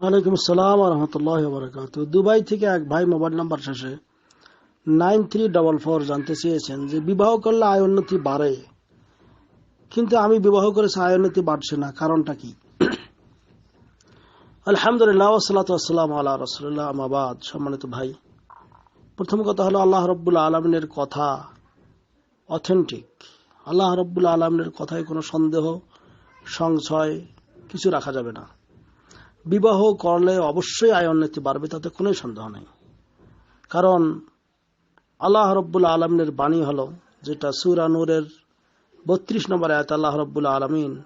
ওয়ালাইকুম আসসালাম রহমতুল্লাহ বরকাত দুবাই থেকে এক ভাই মোবাইল নাম্বার শেষে নাইন থ্রি ডবল ফোর জানতে চেয়েছেন যে বিবাহ করলে আয় উন্নতি বাড়ে। কিন্তু আমি বিবাহ করেছি, আয় উন্নতি বাড়ছে না, কারণটা কি? আলহামদুলিল্লাহ ওসালাতাম আল্লাহ রসুল্লাহ আমাবাদ সম্মানিত ভাই, প্রথম কথা হলো আল্লাহ রব্বুল আলমিনের কথা অথেন্টিক আল্লাহ রব্বুল আলমিনের কথায় কোনো সন্দেহ, সংশয় কিছু রাখা যাবে না। বিবাহ করলে অবশ্যই আয় উন্নতি বাড়বে, তাতে কোনো সন্দেহ নেই। কারণ আল্লাহ রব্বুল আলমিনের বাণী হলো, যেটা সুরানুরের বত্রিশ নম্বর আয়াত আল্লাহ রব্বুল আলমিন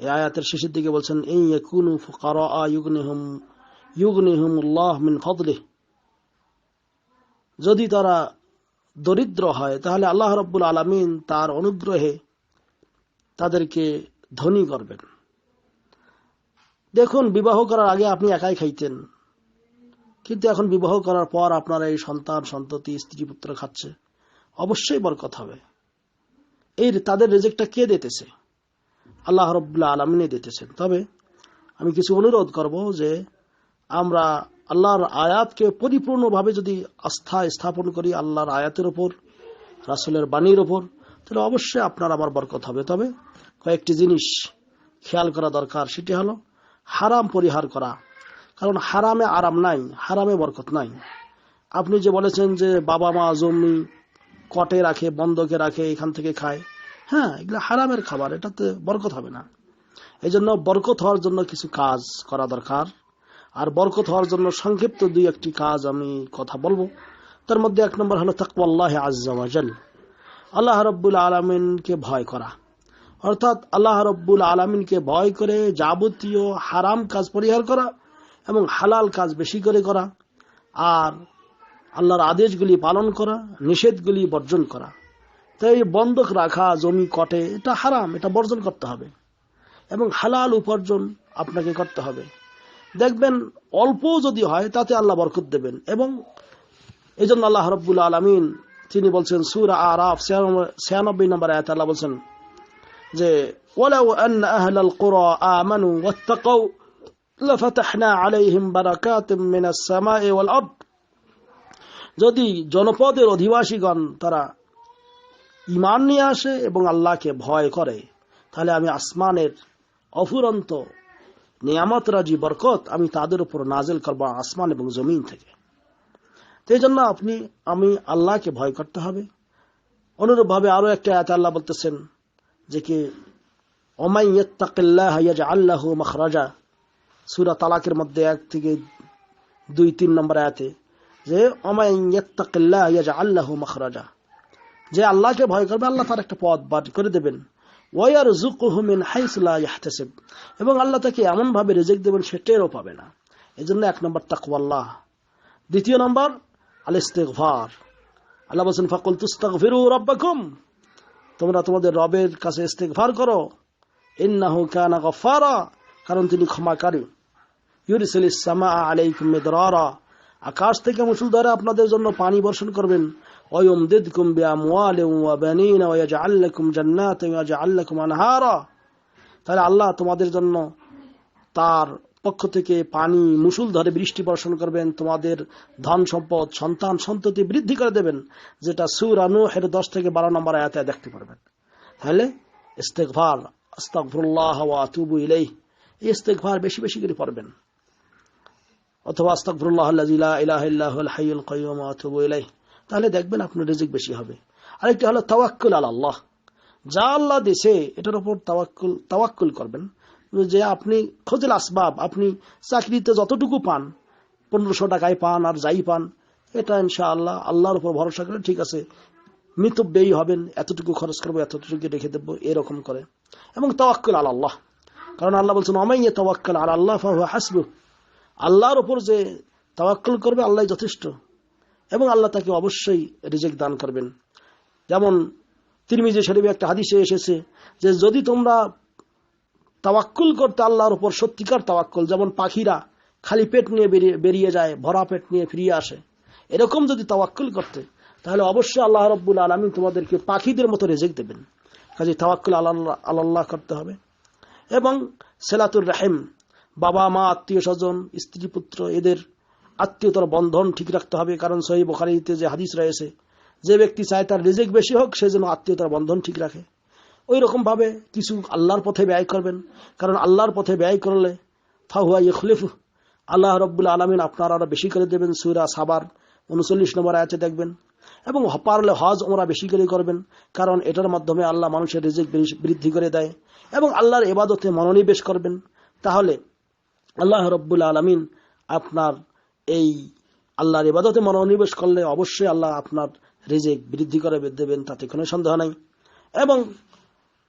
এই আয়াতের শেষের দিকে বলছেন এই ইয়াকুনু ফুকারা ইউগনিহুম, ইউগনিহুমুল্লাহ মিন ফদলিহ। যদি তারা দরিদ্র হয়, তাহলে আল্লাহ রব্বুল আলমিন তার অনুগ্রহে তাদেরকে ধনী করবেন। দেখুন, বিবাহ করার আগে আপনি একাই খাইতেন। কিন্তু এখন বিবাহ করার পর আপনার এই সন্তান, সন্ততি স্ত্রী পুত্র খাচ্ছে। অবশ্যই বরকত হবে। এই তাদের রেজেক্টটা কে দিতেছে? আল্লাহ রব্লা আলমিনে দিতেছেন। তবে আমি কিছু অনুরোধ করব যে আমরা আল্লাহর আয়াতকে পরিপূর্ণভাবে যদি আস্থা স্থাপন করি আল্লাহর আয়াতের ওপর রাসুলের বাণীর ওপর তাহলে অবশ্যই আপনার আবার বরকত হবে। তবে কয়েকটি জিনিস খেয়াল করা দরকার। সেটি হলো হারাম পরিহার করা। কারণ হারামে আরাম নাই, হারামে বরকত নাই। আপনি যে বলেছেন যে বাবা মা জমি কটে রাখে, বন্ধকে রাখে, এখান থেকে খায়। হ্যাঁ এগুলো হারামের খাবার, এটাতে বরকত হবে না। এই জন্য বরকত হওয়ার জন্য কিছু কাজ করা দরকার। আর বরকত হওয়ার জন্য সংক্ষিপ্ত দুই একটি কাজ আমি কথা বলব। তার মধ্যে এক নম্বর হলো তাকওয়াল্লাহ আজ্জাওয়াজাল আল্লাহ রব্বুল আলমিনকে ভয় করা। অর্থাৎ আল্লাহ রব্বুল আলমিনকে ভয় করে যাবতীয় হারাম কাজ পরিহার করা এবং হালাল কাজ বেশি করে করা আর আল্লাহর আদেশগুলি পালন করা, নিষেধগুলি বর্জন করা। তাই বন্ধক রাখা, জমি কটে, এটা হারাম, এটা বর্জন করতে হবে। এবং হালাল উপার্জন আপনাকে করতে হবে। দেখবেন অল্প যদি হয়, তাতে আল্লাহ বরকত দেবেন। এবং এই জন্য আল্লাহ রব্বুল আলমিন, তিনি বলছেন, সুর আরাফ ছিয়ানব্বই নম্বর আয়াত আল্লাহ বলছেন যে, ওয়ালাউ আন আহলাল কুরা আমানু ওয়াত্তাকাউ, লাফাতাহনা আলাইহিম বারাকাতিম মিনাস সামাই ওয়াল আরদ। যদি জনপদের অধিবাসীগণ তারা ইমান নিয়ে আসে এবং আল্লাহকে ভয় করে, তাহলে আমি আসমানের অফুরন্ত নিয়ামত রাজি বরকত আমি তাদের উপর নাজেল করব আসমান এবং জমিন থেকে। এই জন্য আপনি, আমি আল্লাহকে ভয় করতে হবে। অনুরূপভাবে আরও একটা আয়াত আল্লাহ বলতেছেন যে কি সুরা তালাকের মধ্যে এক থেকে দুই, তিন নম্বর আয়াতে যে আল্লাহ যে ভয় আল্লাহ তার একটা করে দেবেন। এবং আল্লাহ তাকে এমন ভাবে রেজেক্ট দেবেন, সে টেরও পাবে না। এই জন্য এক নম্বর তাকওয়াল্লাহ। দ্বিতীয় নম্বর আল ইস্তেকভার আল্লাহ বলছেন ফাকুল তুস্তাগফিরু রাব্বাকুম। তোমরা তোমাদের রবের কাছে ইস্তেকভার করো। ইন্নাহু কানা গফারা কারণ তিনি ক্ষমাকারী। ইউরিসুল ইসামা আলাইকুম মেদরারা, আকাশ থেকে মুসুলধারে আপনাদের জন্য পানি বর্ষণ করবেন। ওয়ম দিদ কুম্বে আমওয়ালে ওয়া বানিনা ওয়া ইয়াজআল্লাকুম জান্নাতান ওয়া ইয়াজআল্লাকুম আনহারা। তাহলে আল্লাহ তোমাদের জন্য তার পক্ষ থেকে পানি মুসুল ধরে বৃষ্টি বর্ষণ করবেন, তোমাদের ধন সম্পদ, সন্তান সন্ততি বৃদ্ধি করে দেবেন, যেটা সুর আনুহের দশ থেকে বারো নম্বর আয়াতে দেখতে পারবেন। তাহলে ইস্তেকভার আস্তাকফরুল্লাহ ওয়া আতুবু ইলাইহ, এই ইস্তেকভার বেশি বেশি করে পড়বেন। অথবা আস্তাকফরুল্লাহ আল্লাহ ইলাহা ইল্লাহুল হাইয়ুল কাইয়্যুম ওয়া আতুবু ইলাইহ, তাহলে দেখবেন আপনার রিজিক বেশি হবে। আরেকটি হলো তাওয়াক্কুল আল্লাহ যা আল্লাহ দিছে, এটার উপর তাওয়াক্কুল তাওয়াক্কুল করবেন। যে আপনি খোঁজেল আসবাব, আপনি চাকরিতে যতটুকু পান, পনেরোশো টাকায় পান আর যাই পান, এটা ইনশা আল্লাহ আল্লাহর উপর ভরসা করে ঠিক আছে মৃত মিতব্যয়ী হবেন, এতটুকু খরচ করব এতটুকু রেখে দেবো, এরকম করে। এবং তাওয়াক্কুল আল আল্লাহ। কারণ আল্লাহ বলছেন অমাইয়ে তাওয়াক্কুল আর আল্লাহ হাসবু আল্লাহর উপর যে তাওয়াক্কুল করবে, আল্লাহ যথেষ্ট। এবং আল্লাহ তাকে অবশ্যই রিজেক দান করবেন। যেমন তিরমিজি শরীফে একটা হাদিসে এসেছে যে, যদি তোমরা তাওয়াক্কুল করতে আল্লাহর উপর সত্যিকার তাওয়াক্কুল, যেমন পাখিরা খালি পেট নিয়ে বেরিয়ে বেরিয়ে যায়, ভরা পেট নিয়ে ফিরিয়ে আসে। এরকম যদি তাওয়াক্কুল করতে, তাহলে অবশ্যই আল্লাহ রব্বুল আলমী তোমাদেরকে পাখিদের মতো রেজেক দেবেন। কাজে তাওয়াক্কুল আল্লাহ আল্লাহ করতে হবে। এবং সেলাতুর রাহেম, বাবা, মা, আত্মীয় স্বজন, স্ত্রী, পুত্র, এদের আত্মীয়তার বন্ধন ঠিক রাখতে হবে। কারণ সহি বোখারিতে যে হাদিস রয়েছে, যে ব্যক্তি চায় তার রিজেক বেশি হোক, সে যেন আত্মীয়তার বন্ধন ঠিক রাখে। ওই রকম ভাবে কিছু আল্লাহর পথে ব্যয় করবেন। কারণ আল্লাহর পথে ব্যয় করলে ফাহুয়া ইখলিফু। আল্লাহ রব্বুল আলমিন আপনার বেশি করে দেবেন, সুরা সাবার উনচল্লিশ নম্বর আয়াতে দেখবেন। এবং পারলে হজ ওমরা বেশি করে করবেন, কারণ এটার মাধ্যমে আল্লাহ মানুষের রিজিক বৃদ্ধি করে দেয়। এবং আল্লাহর এবাদতে মনোনিবেশ করবেন। তাহলে আল্লাহ রব্বুল আলমিন আপনার এই আল্লাহর এবাদতে মনোনিবেশ করলে অবশ্যই আল্লাহ আপনার রিজিক বৃদ্ধি করে দেবেন, তাতে কোনো সন্দেহ নাই। এবং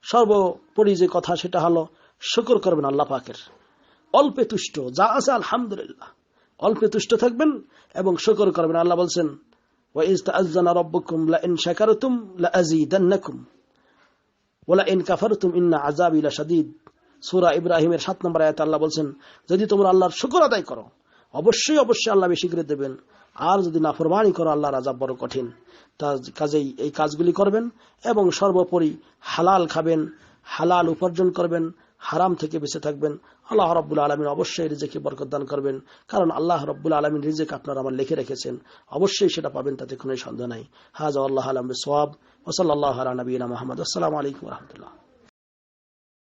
সর্বোপরি যে কথা সেটা হলো, শুকর করবেন আল্লাহ পাকের। অল্পে তুষ্ট, যা আছে আলহামদুলিল্লাহ। অল্পে তুষ্ট থাকবেন এবং শুকর করবেন। আল্লাহ বলছেন ইব্রাহিমের 7 নম্বর আয়াতে আল্লাহ যদি তোমরা আল্লাহর শুকর আদায় করো অবশ্যই অবশ্যই আল্লাহ বেশি করে দেবেন। আর যদি না নাফরমানি করো আল্লাহ আযাব বড় কঠিন। তা কাজেই এই কাজগুলি করবেন এবং সর্বোপরি হালাল খাবেন, হালাল উপার্জন করবেন, হারাম থেকে বেঁচে থাকবেন। আল্লাহ রব্বুল আলমিন অবশ্যই রিজেকে বরকত দান করবেন। কারণ আল্লাহ রব্বুল আলমিন রিজেক আপনার আমার লিখে রেখেছেন। অবশ্যই সেটা পাবেন, তাতে কোনো সন্দেহ নাই। হাজ আল্লাহ আলম সোয়াব ওসল আল্লাহ নবীনা মোহাম্মদ। আসসালামু আলাইকুম রহমতুল্লাহ।